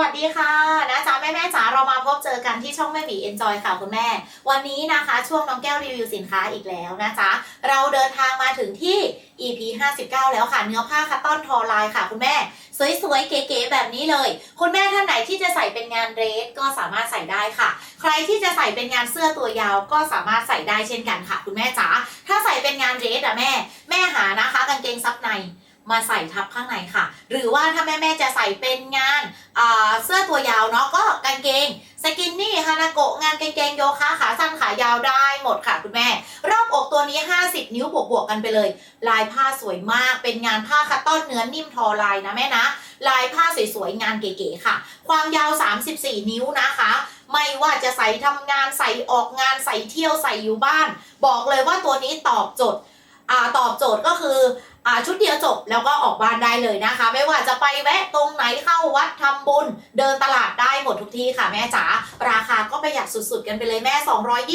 วัสดีค่ะนะจ๊ะแม่แม่จ๋าเรามาพบเจอกันที่ช่องแม่หมีเอนจอยค่ะคุณแม่ วันนี้นะคะช่วงน้องแก้วรีวิวสินค้าอีกแล้วนะจ๊ะเราเดินทางมาถึงที่ EP 59 แล้วค่ะเนื้อผ้าคัตตอนทอลายค่ะคุณแม่ สวยๆ เก๋ๆแบบนี้เลย คุณแม่ท่านไหนที่จะใส่เป็นงานเดรสก็สามารถใส่ได้ค่ะ ใครที่จะใส่เป็นงานเสื้อตัวยาวก็สามารถใส่ได้เช่นกันค่ะ คุณแม่จ๋าถ้าใส่เป็นงานเดรสอะแม่ แม่หานะคะกางเกงซับในมาใส่ทับข้างในค่ะ หรือว่าถ้าแม่แม่จะใส่เป็นงาน เสื้อตัวยาวเนาะก็กางเกงสกินนี่ฮานาโกะงานกางเกงโยคะขาสั้นขายาวได้หมดค่ะคุณแม่ รอบอกตัวนี้ 50 นิ้วบวกๆกันไปเลย ลายผ้าสวยมาก เป็นงานผ้าคัตตอนเนื้อนิ่มทอลายนะแม่นะ ลายผ้าสวยๆงานเก๋ๆค่ะ ความยาว 34 นิ้วนะคะ ไม่ว่าจะใส่ทำงานใส่ออกงานใส่เที่ยวใส่อยู่บ้าน บอกเลยว่าตัวนี้ตอบโจทย์อ่าตอบโจทย์ก็คือ อ่าชุดเดียวจบแล้วก็ออกบ้านได้เลยนะคะ ไม่ว่าจะไปแวะตรงไหนเข้าวัดทำบุญ เดินตลาดได้หมดทุกที่ค่ะแม่จ๋าราคาก็ประหยัดสุดๆ กันไปเลยแม่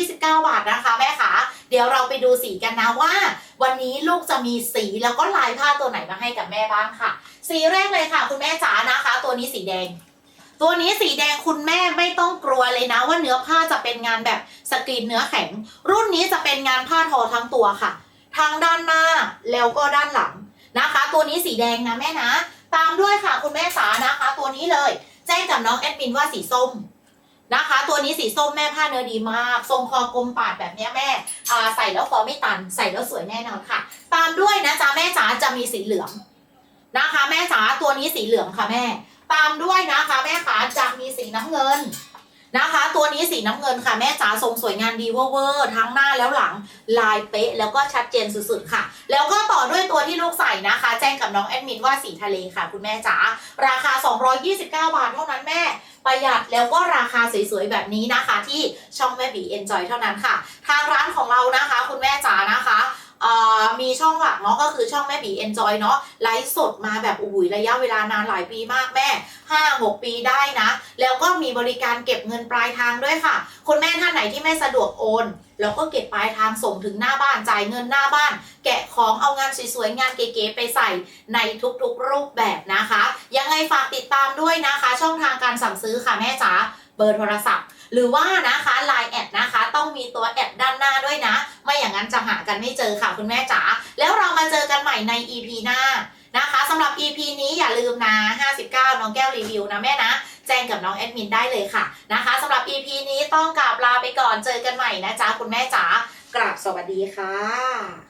229 บาทนะคะแม่ขาเดี๋ยวเราไปดูสีกันนะว่า วันนี้ลูกจะมีสีแล้วก็ลายผ้าตัวไหนมาให้กับแม่บ้างค่ะ สีแรกเลยค่ะ คุณแม่จ๋านะคะ ตัวนี้สีแดงตัวนี้สีแดงคุณแม่ไม่ต้องกลัวเลยนะว่าเนื้อผ้าจะเป็นงานแบบสกรีนเนื้อแข็ง รุ่นนี้จะเป็นงานผ้าทอทั้งตัวค่ะ ทางด้านหน้าแล้วก็ด้านหลังนะคะ ตัวนี้สีแดงนะแม่นะ ตามด้วยค่ะคุณแม่สานะคะ ตัวนี้เลย แจ้งกับน้องแอดมินว่าสีส้มนะคะ ตัวนี้สีส้มแม่ผ้าเนื้อดีมาก ทรงคอกลมปาดแบบนี้แม่ใส่แล้วคอไม่ตัน ใส่แล้วสวยแน่นอนค่ะ ตามด้วยนะจ๊ะแม่จ๋าจะมีสีเหลืองนะคะ แม่จ๋าตัวนี้สีเหลืองค่ะแม่ ตามด้วยนะคะ แม่ขาจะมีสีน้ำเงิน นะคะ ตัวนี้สีน้ำเงินค่ะแม่จ๋าทรงสวยงามดีเวอร์เวอร์ทั้งหน้าแล้วหลังลายเป๊ะ แล้วก็ชัดเจนสุดๆค่ะ แล้วก็ต่อด้วยตัวที่ลูกใส่นะคะ แจ้งกับน้องแอดมินว่าสีทะเลค่ะ คุณแม่จ๋าราคา 229 บาทเท่านั้นแม่ประหยัดแล้วก็ราคาสวยๆแบบนี้นะคะ ที่ช่องแม่บีเอ็นจอยเท่านั้นค่ะ ทางร้านของเรานะคะ คุณแม่จ๋านะคะ มีช่องหลักเนาะก็คือช่องแม่บีเอนจอยเนาะไลฟ์สดมาแบบอุ้ยระยะเวลานานหลายปีมากแม่ 5 6 ปีได้นะ แล้วก็มีบริการเก็บเงินปลายทางด้วยค่ะคุณแม่ท่านไหนที่ไม่สะดวกโอนแล้วก็เก็บปลายทางส่งถึงหน้าบ้านจ่ายเงินหน้าบ้าน แกะของเอางานสวยๆงานเก๋ๆไปใส่ในทุกๆรูปแบบนะคะ ยังไงฝากติดตามด้วยนะคะ ช่องทางการสั่งซื้อค่ะแม่จ๋าเบอร์โทรศัพท์ หรือว่านะคะ Line แอดนะคะ ต้องมีตัวแอดด้านหน้าด้วยนะ ไม่อย่างนั้นจะหากันไม่เจอค่ะคุณแม่จ๋าแล้วเรามาเจอกันใหม่ใน EP หน้านะคะสำหรับ EP นี้อย่าลืมนะ 59 น้องแก้วรีวิวนะแม่นะ แจ้งกับน้องแอดมินได้เลยค่ะนะคะสำหรับ EP นี้ต้องกราบลาไปก่อนเจอกันใหม่นะจ๊ะคุณแม่จ๋ากราบสวัสดีค่ะ